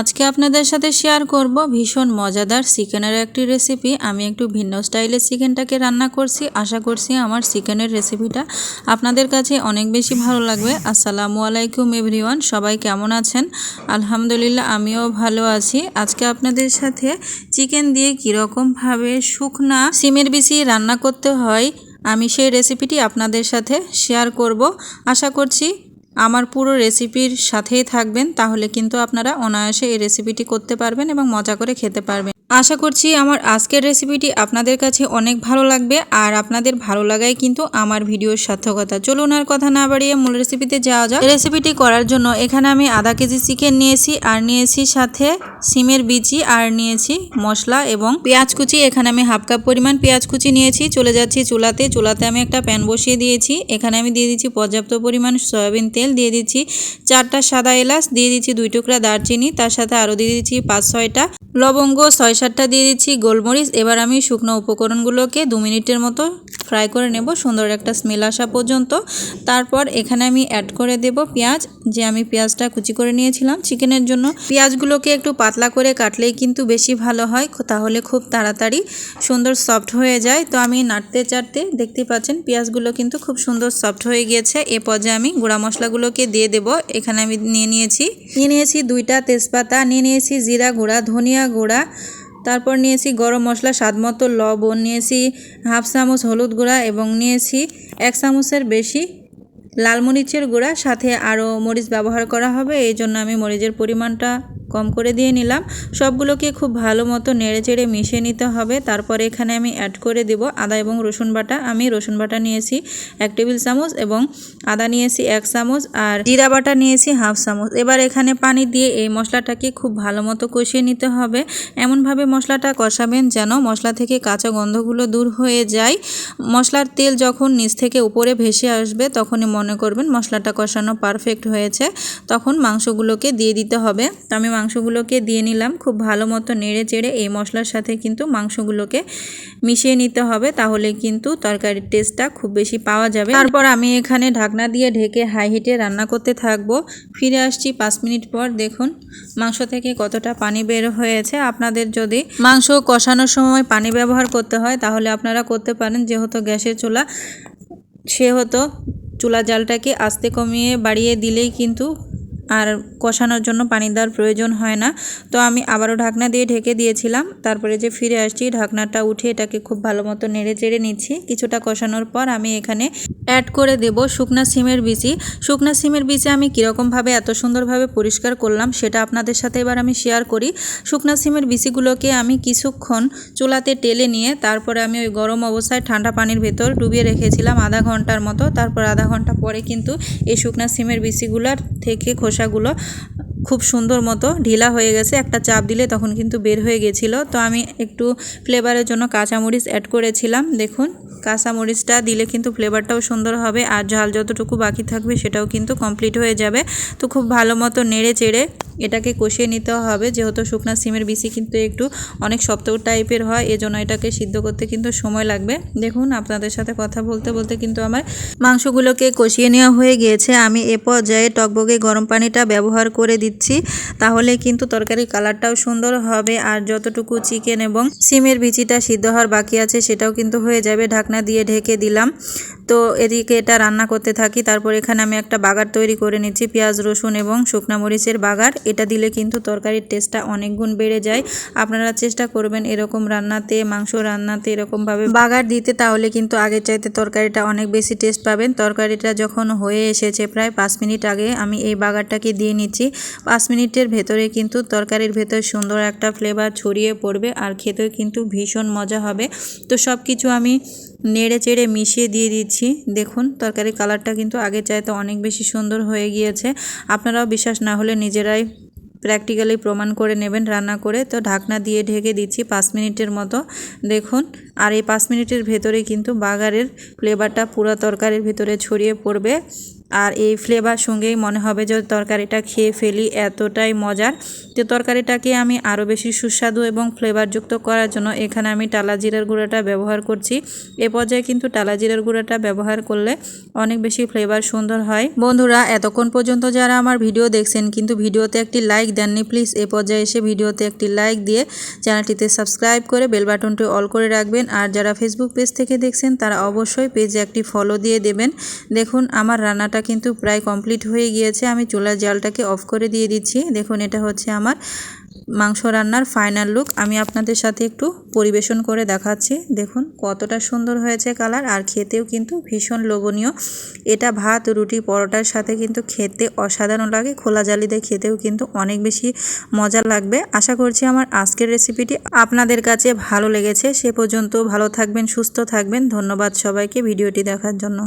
আজকে আপনাদের সাথে শেয়ার করব ভীষণ মজাদার চিকেনের একটি রেসিপি আমি একটু ভিন্ন স্টাইলে চিকেনটাকে রান্না করছি। আশা করছি আমার চিকেনের রেসিপিটা আপনাদের কাছে অনেক বেশি ভালো লাগবে। আসসালামু আলাইকুম এভরিওয়ান সবাই কেমন আছেন? আলহামদুলিল্লাহ, আমিও ভালো আছি। আজকে আপনাদের সাথে চিকেন দিয়ে কীরকমভাবে শুকনা সিমের বিচি রান্না করতে হয়, আমি সেই রেসিপিটি আপনাদের সাথে শেয়ার করব। আশা করছি আমার পুরো রেসিপির সাথেই থাকবেন, তাহলে কিন্তু আপনারা অনায়াসে এই রেসিপিটি করতে পারবেন এবং মজা করে খেতে পারবেন। আশা করছি আমার আজকের রেসিপিটি আপনাদের কাছে অনেক ভালো লাগবে আর আপনাদের ভালো লাগাই কিন্তু আমার ভিডিওর সার্থকতা। চলুন আর কথা না বাড়িয়ে মূল রেসিপিতে যাওয়া যাক। রেসিপিটি করার জন্য এখানে আমি আধা কেজি চিকেন নিয়েছি আর নিয়েছি সাথে সিমের বিচি আর নিয়েছি মশলা এবং পেঁয়াজ কুচি। এখানে আমি হাফ কাপ পরিমাণ পেঁয়াজ কুচি নিয়েছি। চলে যাচ্ছি চুলাতে। চুলাতে আমি একটা প্যান বসিয়ে দিয়েছি। এখানে আমি দিয়ে দিচ্ছি পর্যাপ্ত পরিমাণ সয়াবিন তেল। দিয়ে দিচ্ছি চারটা সাদা এলাচ। দিয়ে দিচ্ছি দুই টুকরা দারচিনি। তার সাথে আরও দিয়ে দিচ্ছি পাঁচ ছয়টা লবঙ্গ, ছয় সাতটা দিয়ে দিচ্ছি গোলমরিচ। এবার আমি শুকনো উপকরণগুলোকে দু মিনিটের মতো ফ্রাই করে নেব, সুন্দর একটা স্মেল আসা পর্যন্ত। তারপর এখানে আমি অ্যাড করে দেব পেঁয়াজ, যে আমি পেঁয়াজটা কুচি করে নিয়েছিলাম চিকেনের জন্য। পেঁয়াজগুলোকে একটু পাতলা করে কাটলেই কিন্তু বেশি ভালো হয়, তাহলে খুব তাড়াতাড়ি সুন্দর সফট হয়ে যায়। তো আমি নাড়তে চাড়তে দেখতে পাচ্ছেন পেঁয়াজগুলো কিন্তু খুব সুন্দর সফট হয়ে গিয়েছে। এ পর্যায়ে আমি গুঁড়া মশলাগুলোকে দিয়ে দেব। এখানে আমি নিয়ে নিয়েছি নিয়ে নিয়েছি দুইটা তেজপাতা, নিয়ে নিয়েছি জিরা গুঁড়া, ধনিয়া গুঁড়া তারপর নিয়েছি গরম মশলা, স্বাদ মতো লবণ, নিয়েছি হাফ চামচ হলুদ গুঁড়া এবং নিয়েছি এক চামচের বেশি লাল মরিচের গুঁড়া। সাথে আরও মরিচ ব্যবহার করা হবে, এই জন্য আমি মরিচের পরিমাণটা কম করে দিয়ে নিলাম। সবগুলোকে খুব ভালো মতো নেড়ে চেড়ে মিশিয়ে নিতে হবে। তারপরে এখানে আমি অ্যাড করে দেব আদা এবং রসুন বাটা। আমি রসুন বাটা নিয়েছি এক টেবিল চামচ এবং আদা নিয়েছি এক চামচ আর জিরা বাটা নিয়েছি হাফ চামচ। এবার এখানে পানি দিয়ে এই মশলাটাকে খুব ভালো মতো কষিয়ে নিতে হবে। এমনভাবে মশলাটা কষাবেন যেন মশলা থেকে কাঁচা গন্ধগুলো দূর হয়ে যায়। মশলার তেল যখন নিচ থেকে উপরে ভেসে আসবে তখনই মনে করবেন মশলাটা কষানো পারফেক্ট হয়েছে। তখন মাংসগুলোকে দিয়ে দিতে হবে। আমি মাংসগুলোকে দিয়ে নিলাম। খুব ভালো মতো নেড়ে চেড়ে এই মশলার সাথে কিন্তু মাংসগুলোকে মিশিয়ে নিতে হবে। তাহলে কিন্তু তরকারির টেস্টটা খুব বেশি পাওয়া যাবে। তারপর আমি এখানে ঢাকনা দিয়ে ঢেকে হাই হিটে রান্না করতে থাকব। ফিরে আসছি পাঁচ মিনিট পর। দেখুন, মাংস থেকে কতটা পানি বের হয়েছে। আপনাদের যদি মাংস কষানোর সময় পানি ব্যবহার করতে হয়, তাহলে আপনারা করতে পারেন। যেহেতু গ্যাসের চুলা, সেহেতু চুলা জালটাকে আস্তে কমিয়ে বাড়িয়ে দিলেই কিন্তু আর কষানোর জন্য পানি দেওয়ার প্রয়োজন হয় না। তো আমি আবারও ঢাকনা দিয়ে ঢেকে দিয়েছিলাম। তারপরে যে ফিরে আসছি, ঢাকনাটা উঠে এটাকে খুব ভালো মতো নেড়ে চেড়ে নিচ্ছি। কিছুটা কষানোর পর আমি এখানে অ্যাড করে দেব শুকনা সিমের বিচি। শুকনা সিমের বিচি আমি কীরকমভাবে এত সুন্দরভাবে পরিষ্কার করলাম সেটা আপনাদের সাথে এবার আমি শেয়ার করি। শুকনা সিমের বিচিগুলোকে আমি কিছুক্ষণ চুলাতে টেলে নিয়ে তারপরে আমি ওই গরম অবস্থায় ঠান্ডা পানির ভেতর ডুবিয়ে রেখেছিলাম আধা ঘণ্টার মতো। তারপর আধা ঘণ্টা পরে কিন্তু এই শুকনা সিমের বিচিগুলোর থেকে খোসাগুলো খুব সুন্দর মতো ঢিলা হয়ে গেছে। একটা চাপ দিলে তখন কিন্তু বের হয়ে গেছিল। তো আমি একটু ফ্লেভারের জন্য কাঁচামরিচ অ্যাড করেছিলাম। দেখুন, কাঁচামরিচটা দিলে কিন্তু ফ্লেভারটাও সুন্দর হবে আর ঝাল যতটুকু বাকি থাকবে সেটাও কিন্তু কমপ্লিট হয়ে যাবে। তো খুব ভালো মতো নেড়ে চেড়ে এটাকে কষিয়ে নিতে হবে। যেহেতু শুকনা সিমের বিচি কিন্তু একটু অনেক শক্ত টাইপের হয়, এজন্য এটাকে সিদ্ধ করতে কিন্তু সময় লাগবে। দেখুন, আপনাদের সাথে কথা বলতে বলতে কিন্তু আমার মাংসগুলোকে কষিয়ে নেওয়া হয়ে গিয়েছে। আমি এ পর্যায়ে টকবগে গরম পানিটা ব্যবহার করে দিচ্ছি, তাহলে কিন্তু তরকারির কালারটাও সুন্দর হবে। আর যতটুকু চিকেন এবং সিমের বিচিটা সিদ্ধ হওয়ার বাকি আছে, সেটাও কিন্তু হয়ে যাবে। ঢাকনা দিয়ে ঢেকে দিলাম। তো এদিকে এটা রান্না করতে থাকি। তারপর এখানে আমি একটা বাগার তৈরি করে নিচ্ছি, পেঁয়াজ, রসুন এবং শুকনা মরিচের বাগার। এটা দিলে কিন্তু তরকারির টেস্টটা অনেক গুণ বেড়ে যায়। আপনারা চেষ্টা করবেন এরকম রান্নাতে, মাংস রান্নাতে এরকমভাবে বাগার দিতে, তাহলে কিন্তু আগের চাইতে তরকারিটা অনেক বেশি টেস্ট পাবেন। তরকারিটা যখন হয়ে এসেছে প্রায় পাঁচ মিনিট আগে, আমি এই বাগারটাকে দিয়ে নিচ্ছি। পাঁচ মিনিটের ভেতরে কিন্তু তরকারির ভেতর সুন্দর একটা ফ্লেভার ছড়িয়ে পড়বে, আর খেতেও কিন্তু ভীষণ মজা হবে। তো সব কিছু আমি নেড়ে চেড়ে মিশিয়ে দিয়ে দিচ্ছি। দেখুন তরকারির কালারটা কিন্তু আগে চাইতে অনেক বেশি সুন্দর হয়ে গিয়েছে। আপনারাও বিশ্বাস না হলে নিজেরাই প্র্যাকটিক্যালি প্রমাণ করে নেবেন, রান্না করে। তো ঢাকনা দিয়ে ঢেকে দিচ্ছি পাঁচ মিনিটের মতো। দেখুন, আর এই পাঁচ মিনিটের ভেতরে কিন্তু বাগারের ফ্লেভারটা পুরো তরকারির ভেতরে ছড়িয়ে পড়বে। আর এই ফ্লেভার সঙ্গেই মনে হবে যে তরকারিটা খেয়ে ফেলি এতটাই মজার। তো তরকারিটাকে আমি আরও বেশি সুস্বাদু এবং ফ্লেভারযুক্ত করার জন্য এখানে আমি টালা জিরার গুঁড়োটা ব্যবহার করছি। এ পর্যায়ে কিন্তু টালা জিরার গুঁড়োটা ব্যবহার করলে অনেক বেশি ফ্লেভার সুন্দর হয়। বন্ধুরা, এতক্ষণ পর্যন্ত যারা আমার ভিডিও দেখছেন কিন্তু ভিডিওতে একটি লাইক দেননি প্লিজ এ পর্যায়ে এসে ভিডিওতে একটি লাইক দিয়ে চ্যানেলটিতে সাবস্ক্রাইব করে বেল বাটনটি অল করে রাখবেন। আর যারা ফেসবুক পেজ থেকে দেখছেন, তারা অবশ্যই পেজে একটি ফলো দিয়ে দেবেন। দেখুন, আমার রান্নাটা কিন্তু প্রায় কমপ্লিট হয়ে গিয়েছে। আমি চুলার জালটাকে অফ করে দিয়ে দিচ্ছি। দেখুন, এটা হচ্ছে আমার মাংস রান্নার ফাইনাল লুক আমি আপনাদের সাথে একটু পরিবেশন করে দেখাচ্ছি। দেখুন, কতটা সুন্দর হয়েছে কালার আর খেতেও কিন্তু ভীষণ লোভনীয়। এটা ভাত, রুটি, পরোটার সাথে কিন্তু খেতে অসাধারণ লাগে। খোলা জালিতে খেতেও কিন্তু অনেক বেশি মজা লাগবে। আশা করছি আমার আজকের রেসিপিটি আপনাদের কাছে ভালো লেগেছে। সে পর্যন্ত ভালো থাকবেন, সুস্থ থাকবেন। ধন্যবাদ সবাইকে ভিডিওটি দেখার জন্য।